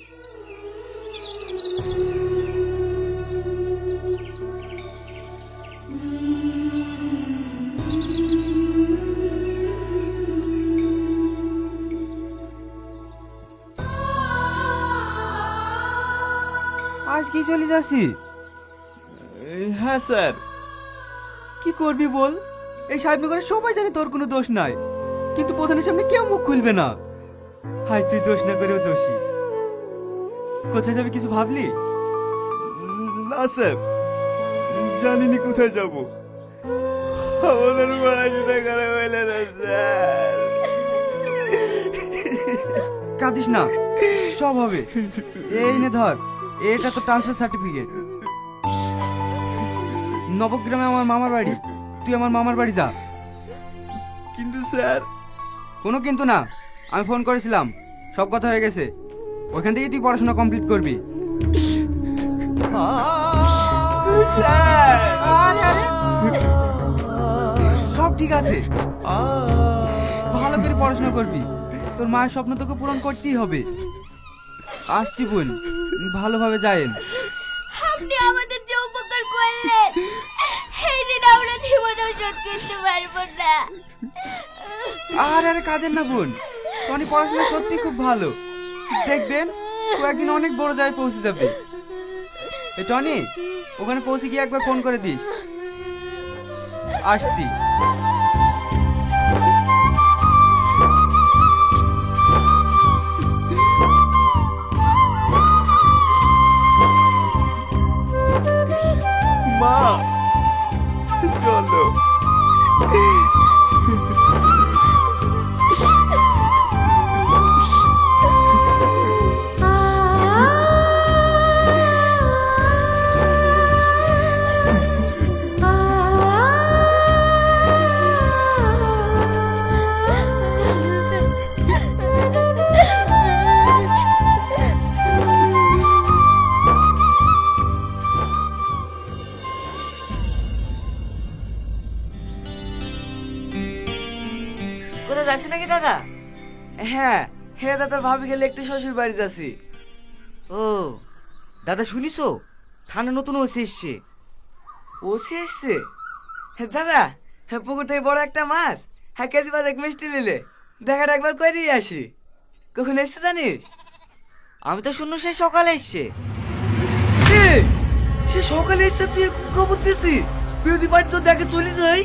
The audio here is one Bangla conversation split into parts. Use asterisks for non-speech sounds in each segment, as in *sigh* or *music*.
আজ কি চলে যাচ্ছি? হ্যাঁ স্যার। কি করবি বল? এই সাহেব করে সবাই জানে তোর কোনো দোষ নাই। কিন্তু প্রধানের সামনে কেউ মুখ খুলবে না। আজ তুই দোষ না করেও দোষী। কোথায় যাবে কিছু ভাবলি? না স্যার। জানিনি কোথায় যাব। আমাদের পড়াশোনা করা হইলে না স্যার। কাঁদিস না সব হবে। এই নে ধর এটা তো ট্রান্সফার সার্টিফিকেট নবগ্রামে আমার মামার বাড়ি তুই আমার মামার বাড়ি যা। কিন্তু স্যার। কোনো কিন্তু না আমি ফোন করেছিলাম সব কথা হয়ে গেছে। ওখান থেকে তুই পড়াশোনা কমপ্লিট করবি। সব ঠিক আছে। ভালো করে পড়াশোনা করবি। তোর মায়ের স্বপ্ন তোকে পূরণ করতেই হবে। আসছি বোন ভালোভাবে যায়েন। আপনি আমাদের যে উপকার করলেন এই ঋণ আমরা জীবনেও শোধ করতে পারব না। আর আরে কাঁদেন না বোন টনি পড়াশোনা সত্যি খুব ভালো। দেখবেন, কয়েকদিন অনেক বড় জায়গায় পৌঁছে যাবে। এ টনি, ওখানে পৌঁছে গিয়ে একবার ফোন করে দিস। আসছি। হ্যাঁ দাদার ভাবি গেলে একটু শ্বশুর বাড়ি যাচ্ছি। ও, দাদা শুনিছো? থানা নতুন ওসি এসছে। ওসি এসছে? হ্যাঁ দাদা হ্যাঁ পুকুর থেকে বড় একটা মাছ। হ্যাঁ কেজি বাজার মিষ্টি নিলে। দেখাটা একবার করেই আসি। কখন এসছে জানিস? আমি তো শুনলো সে সকালে এসছে। সে সকালে এসছে তুই খবর দিছি? বিরোধী পার্টি তো দেখে চলে যাই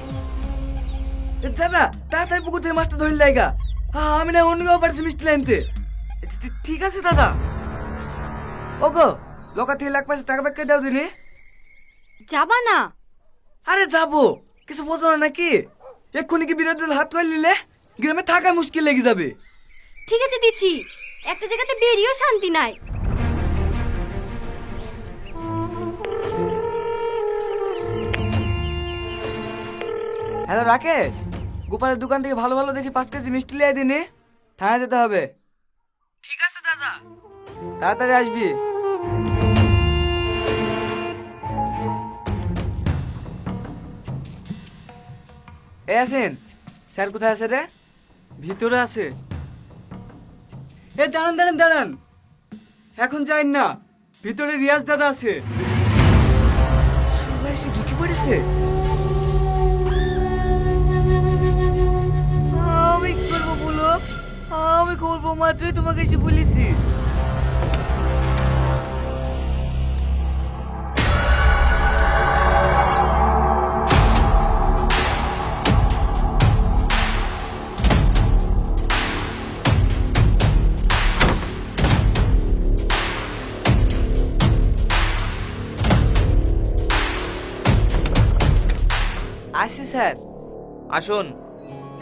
দাদা, তাড়াতাড়ি পুকুর থেকে মাছটা ধরে লাইগা। আমি না অন্য কেউ পারছি মিষ্টি লাইনতে। ঠিক আছে দাদা। ওগো লোকা থেকে লাখ পাঁচ টাকা ব্যাগ দাও দিনে? যাবা না। আরে যাব। কিছু বোঝো না নাকি? এক্ষুনি কি বিরোধী হাত করে নিলে? গ্রামে থাকা মুশকিল লেগে যাবে। ঠিক আছে দিচ্ছি। একটা জায়গাতে বেরিয়েও শান্তি নাই। হ্যালো রাকেশ। গোপালের দোকান থেকে ভালো ভালো দেখি পাঁচ কেজি মিষ্টি লিয়ে দিনে। থানায় যেতে হবে। ঠিক আছে দাদা। তাড়াতাড়ি আসবি। এ আসেন স্যার কোথায় আছে রে? ভিতরে আছে। এ দাঁড়ান দাঁড়ান দাঁড়ান। এখন যাই না। ভিতরে রিয়াজ দাদা আছে। সবাই ঢুকে পড়েছে? আমি করব মাত্রই তোমাকে এসে বলেছি। আসি স্যার। আসুন।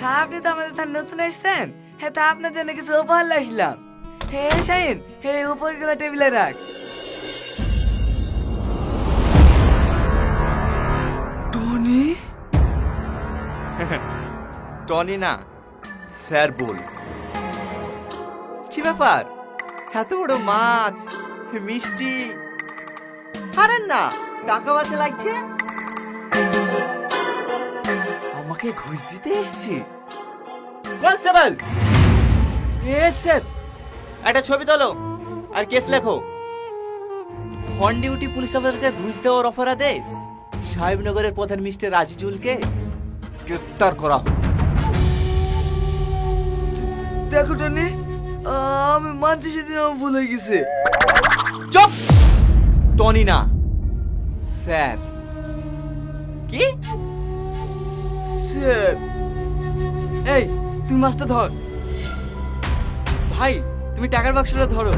হ্যাঁ আপনি তো আমাদের নতুন এসেছেন? হ্যাঁ তা আপনার জন্য কিছু উপহার আসলাম হে শাইন হে উপরগুলো টেবিলে রাখ। টনি? *laughs* টনি না স্যার বল। কি ব্যাপার? এত বড় মাছ মিষ্টি। আরে না টাকা মাছে লাগছে? আমাকে ঘুষ দিতে এসছি। কনস্টেবল! এ স্যার একটা ছবি তোলো। আর কেস লেখো। অন ডিউটি পুলিশ অফিসারকে ঘুষ দেওয়ার অপরাধে সাহেবনগরের প্রধান মিস্টার রাজিজুলকে? গ্রেপ্তার করা হোক। দেখো টনি আমি মানছি সেদিন আমার ভুল হয়ে গেছে। চুপ! টনি না। স্যার। কি? স্যার। এই তুমি মাছটা ধর। ভাই, তুমি টাকার বাক্সটা ধরো।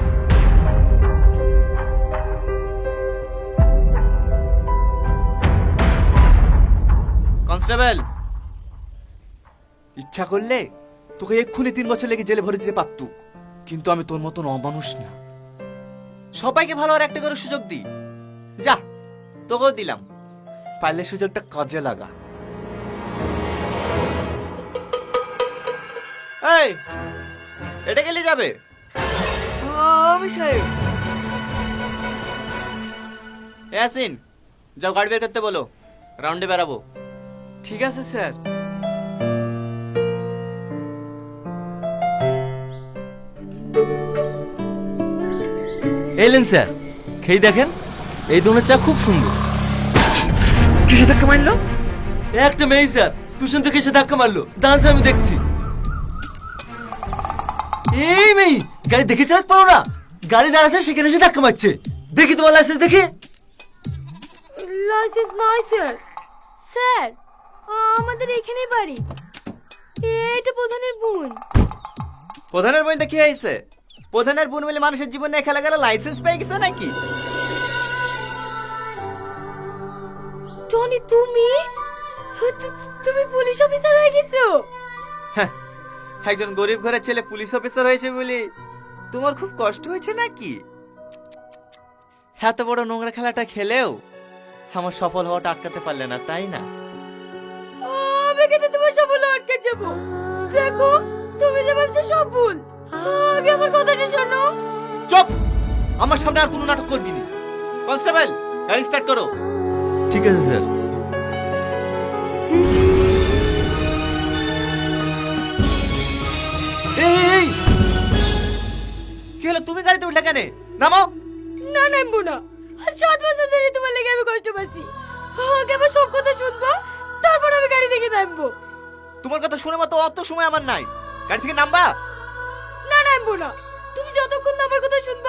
কনস্টেবল! ইচ্ছা করলে তোকে এক্ষুনি তিন বছর লেগে জেলে ভরে দিতে পারতুক কিন্তু আমি তোর মতন অমানুষ না। সবাইকে ভালো আর একটা করে সুযোগ দি। যা, তোকেও দিলাম। পারলে সুযোগটা কাজে লাগা। এই! এটা গেলে যাবে। আমি সাহেব। ইয়াসিন যাও গাড়ি বের করতে বলো রাউন্ডে বেরাবো ঠিক আছে স্যার। এলেন স্যার। খেয়ে দেখেন এই ধরনের চা খুব সুন্দর। কিসে ধাক্কা মারলো? একটা মেয়ে স্যার। টুশন থেকে কিসে ধাক্কা মারলো। ডান্স আমি দেখছি। এই মেয়ে গাড়ি দেখে চালাতে পারো না। গাড়ি দাঁড়াচ্ছে সেখানে এসে ধাক্কা মারছে। দেখি তোমার লাইসেন্স দেখে। লাইসেন্স নয় স্যার স্যার আমাদের এখানেই বাড়ি। এটা প্রধানের বোন। প্রধানের বইতে কি হয়েছে? প্রধানের বোন মিলে মানুষের জীবনে খেলা গেলে লাইসেন্স পেয়ে গেছে নাকি? টনি তুমি? তু- তুমি পুলিশ অফিসার হয়ে গেছো? হ্যাঁ, একজন গরিব ঘরের ছেলে পুলিশ অফিসার হয়েছে বলে। তোমার খুব কষ্ট হয়েছে নাকি? এত বড় নোংরা খেলাটা খেলেও আমার সফল হওয়াটা আটকাতে পারলে না তাই না? আমি কেটে তোমার সফল আটকে যাব। দেখো তুমি যে ভাবছ সব ভুল আগে আমার কথাটা শোনো। চুপ! আমার সামনে আর কোনো নাটক করবি না। কনস্টেবল গাড়ি স্টার্ট করো। ঠিক আছে স্যার। তুমি গাড়িতে উঠলে কেন? নামো। না নামবো না। আর সাত বছর ধরে তোমার লেগে আমি কষ্ট পাচ্ছি। আগে আমার সব কথা শুনব তারপর আমি গাড়ি থেকে নামবো। তোমার কথা শুনে মতো অত সময় আমার নাই। গাড়ি থেকে নামবা। না নামবো না। তুমি যতক্ষণ আমার কথা শুনব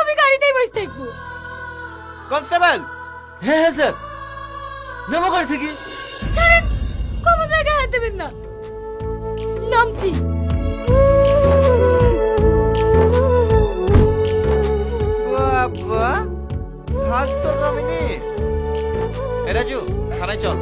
আমি গাড়িতেই বসে থাকব। কনস্টেবল। হ্যাঁ হ্যাঁ স্যার। নামো গাড়ি থেকে। ছাড়েন কোনো জায়গায় হাত দেবেন না। নামছি। স্বাস্থ্য রাজু, থানায় চল।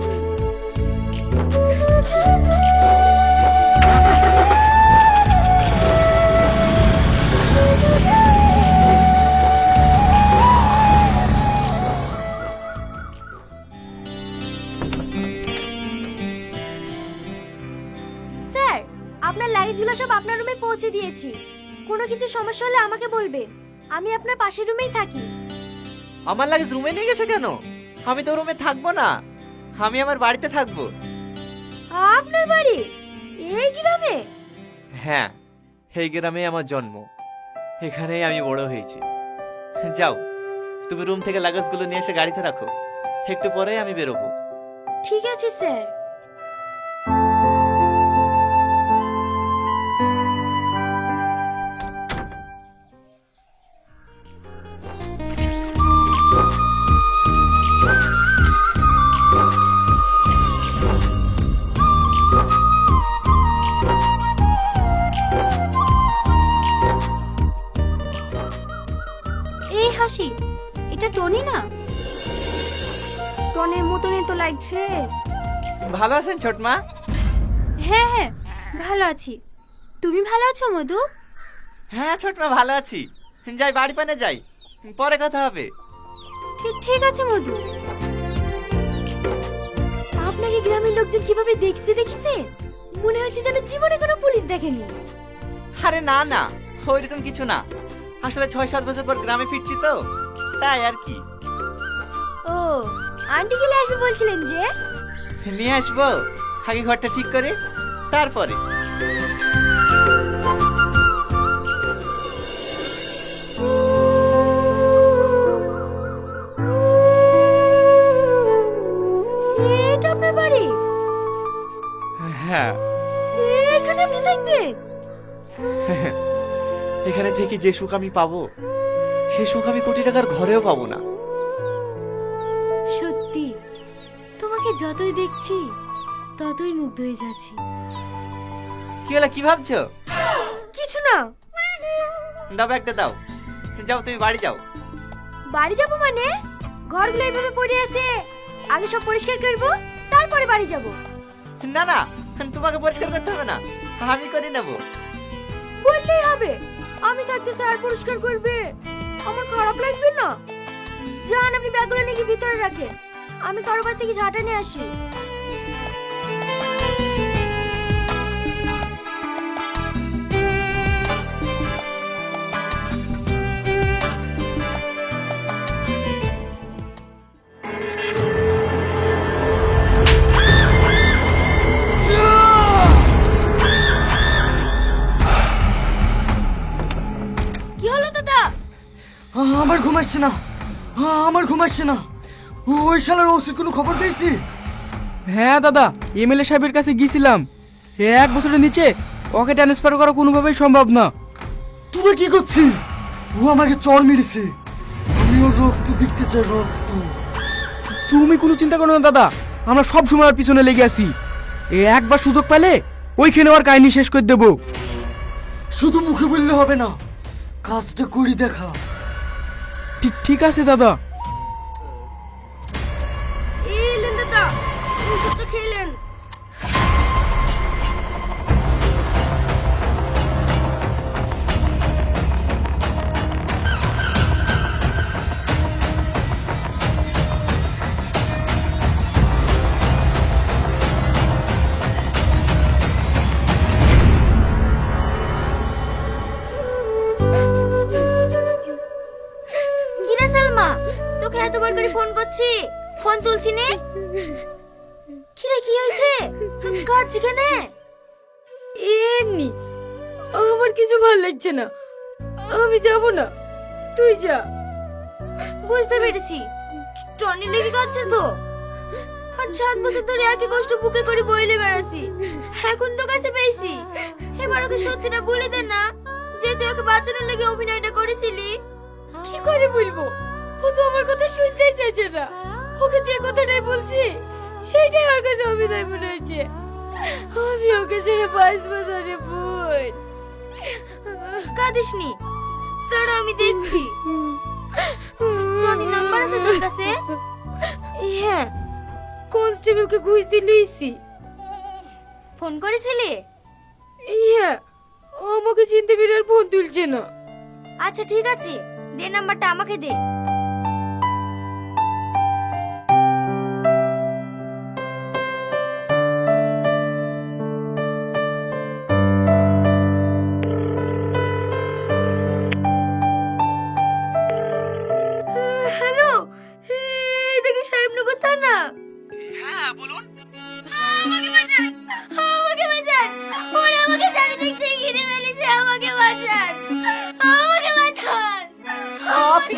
স্যার, আপনার লাগেজগুলো সব আপনার রুমে পৌঁছে দিয়েছি। কোনো কিছু সমস্যা হলে আমাকে বলবেন। আমি আপনার পাশের রুমেই থাকি। আমার লাগেজ রুমে নিয়ে গেছে কেন? আমি তো রুমে থাকব না। আমি আমার বাড়িতে থাকব। আপনার বাড়ি? এই গ্রামে? হ্যাঁ এই গ্রামে আমার জন্ম। এখানেই আমি বড় হয়েছি। যাও তুমি রুম থেকে লাগেজগুলো নিয়ে এসে গাড়িতে রাখো। একটু পরেই আমি বেরোবো। ঠিক আছে স্যার। টনের মতনই তো লাগছে। ভালো আছেন ছোটমা হ্যাঁ হ্যাঁ ভালো আছি। তুমি ভালো আছো মধু? হ্যাঁ ছোটমা ভালো আছি। যাই বাড়ি পানে যাই। পরে কথা হবে। ঠিক ঠিক আছে মধু। আপনাকে গ্রামের লোকজন কীভাবে দেখছে দেখেছে? মনে হচ্ছে যেন জীবনে কোনো পুলিশ দেখেনি। আরে না না ওইরকম কিছু না। আসলে ছয় সাত বছর পর গ্রামে ফিরছি তো। তাই আর কি। ও আন্টি গেলে আসবে বলছিলেন যে? নিয়ে আসব। আগে ঘরটা ঠিক করে তারপরে। বাড়ি? হ্যাঁ। এখানে এখানে থেকে যে সুখ আমি পাবো সে সুখ আমি কোটি টাকার ঘরেও পাবো না। যতই দেখছি ততই মুগ্ধ হয়ে যাচ্ছি। কি হলো কি ভাবছ? কিছু না। দাও ব্যাগটা দাও। যাও তুমি বাড়ি যাও। বাড়ি যাব মানে? ঘরগুলো এইভাবে পড়ে আছে। আগে সব পরিষ্কার করব তারপরে বাড়ি যাব। না না তোমাকে পরিষ্কার করতে হবে না। আমি করে নেব। বললেই হবে। আমি থাকতে স্যার পরিষ্কার করবে। আমার খারাপ লাগবে না। যান আপনি ব্যাগগুলো নিয়ে গিয়ে ভিতরে রাখেন। আমি কারোবার থেকে ঝাঁটা নিয়ে আসি। কি হলো দাদা আমার ঘুম আসছে না। আমার ঘুম আসছে না। ওই শালার ওষুধ কোনো খবর পেয়েছি? হ্যাঁ দাদা এমএলএ সাহেবের কাছে গিয়েছিলাম। এক বছরের নিচে ওকে ট্রান্সফার করা কোনোভাবেই সম্ভব না। তুই কি করছিস? ও আমাকে চড় মেরেছে। আমি ওর রক্ত দেখতে চাই রক্ত। তুমি কোনো চিন্তা করো না দাদা আমরা সব সময় ওর পিছনে লেগে আছি। এ একবার সুযোগ পেলে ওইখানে ওর কাহিনী শেষ করে দেবো। শুধু মুখে বললে হবে না কাজটা করি দেখা। ঠিক ঠিক আছে দাদা। ফোন তুলছি নে কিরে কি হয়েছে? কাঁদছি কেনে এমনি। আমার কিছু ভালো লাগছে না। আমি যাব না। তুই যা। বুঝতে পেরেছি। টনি লেগে কাঁদছে তো। আর সাত বছর ধরে একই কষ্ট বুকে করে বইলে বেড়াছি এখন তো কাছে পেয়েছি। এবার ওকে সত্যিটা বলে দে না যে তুই ওকে বাঁচানোর লেগে অভিনয়টা করেছিলি। কি করে বলব? ও তো আমার কথা শুনতেই চাইছে না। ওকে যে কথাটাই বলছি সেইটাই ওর কাছে অভিনয় মনে হয়েছে। আমি ওকে ছেড়ে বাঁচবো না রে বোন। কাঁদিসনি। তারা আমি দেখছি। টনি নাম্বার আছে তোর কাছে? হ্যাঁ কনস্টেবলকে ঘুষ দিলিছি ফোন করেছিলি? হ্যাঁ আমাকে চিনতে পেরে আর ফোন তুলছে না। আচ্ছা ঠিক আছে। দে নাম্বারটা আমাকে দে।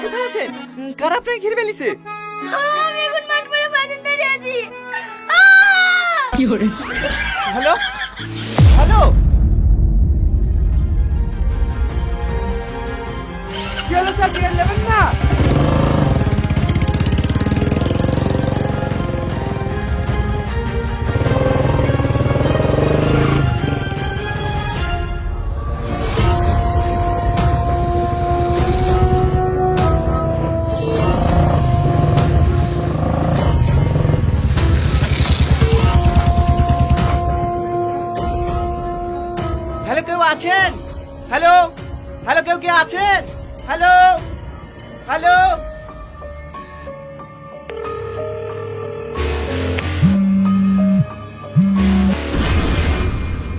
কোথায় আছেন কারা আপনাকে ঘিরে ফেলিছে? আমি এখন মাঠ পড়ে বাজার দাঁড়িয়ে আছি আহ! হ্যালো? হ্যালো? কি হলো স্যার? নেবেন না? হ্যালো? হ্যালো, কেউ কে আছেন? হ্যালো? হ্যালো?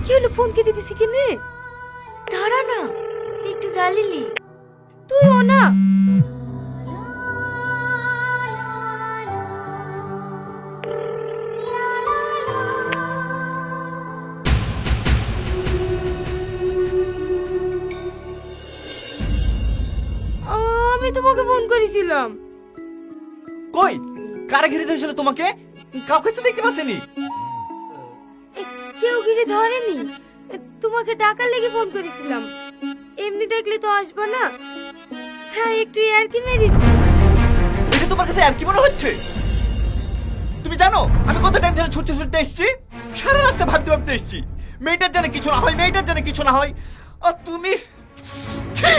কি ফোন কেটে দিছি কেনে? দাঁড়া না, একটু জ্বালিলি তুইও না। তোমাকে ফোন করেছিলাম। কই? কারা ঘিরে ধরেছিল তোমাকে? কাউকে তো দেখতে পাচ্ছেনি। কেউ ঘিরে ধরেনি? তোমাকে ডাকার লেগে ফোন করেছিলাম। এমনি ডাকলে তো আসবা না। হ্যাঁ একটু আর কি মেরিস এটা তোমার কাছে আর কি মনে হচ্ছে? তুমি জানো আমি কত টেনশনে ছুটতে ছুটতে এসেছি? সারা রাস্তা ভাবতে ভাবতে এসেছি। মেয়েটার জানে কিছু না হয় মেয়েটার জানে কিছু না হয়। আর তুমি? ছি!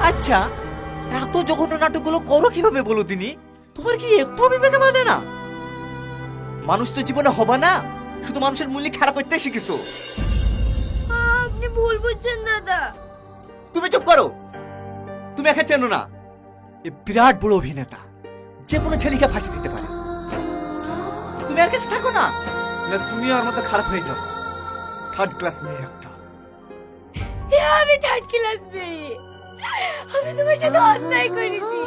আচ্ছা এত জঘন্য নাটকগুলো করো কীভাবে বলো তিনি তোমার কি একটু বিবেকে বাঁধে না? মানুষ তো জীবনে হবে না শুধু মানুষের মূল্য খারাপ করতে শিখেছো। আপনি ভুল বুঝছেন দাদা। তুমি চুপ করো। তুমি একা চেনো না। এ বিরাট বড় অভিনেতা যে কোনো ছেলেকে ফাঁসি দিতে পারে। তুমি আর কাছে থাকো না। না তুমি আর মতো খারাপ হয়ে যাও থার্ড ক্লাস মেয়ে একটা। আমি থার্ড ক্লাস মেয়ে। আমি তোমার সাথে অন্যায় করেছি।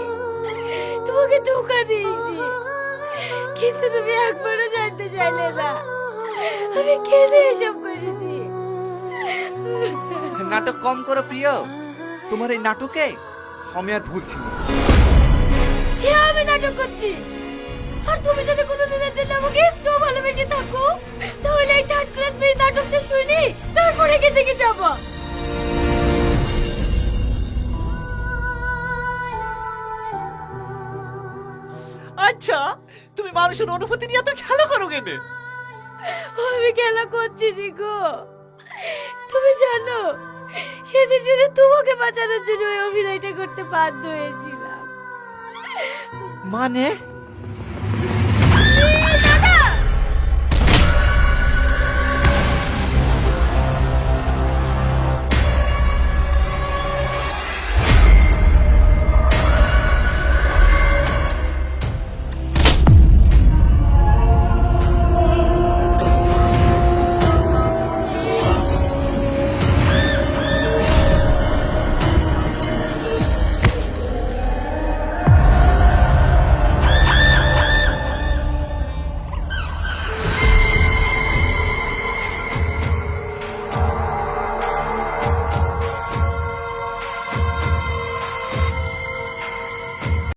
তোমাকে ধোকা দিয়েছি। কিন্তু তুমি একবারও জানতে চাইলে না। আমি কেঁদে এসব করেছি। নাটক কম করো প্রিয়। তোমার এই নাটকে আমি আর ভুল ছিল এ আমি নাটক করছি। আর তুমি যদি কোনোদিনের জন্য আমাকে একটু ভালোবেসে থাকো তাহলে এই থার্ড ক্লাস মেয়ে নাটকটা শুনি তারপরে এখান থেকে যাব। আচ্ছা তুমি মানুষের অনুভূতি নিয়ে তো খেলা করো কেনে? আমি খেলা করছি জিগো তুমি জানো সেদিন শুধু তোমাকে বাঁচানোর জন্য ওই অভিনয়টা করতে বাধ্য হয়েছিলাম। মানে?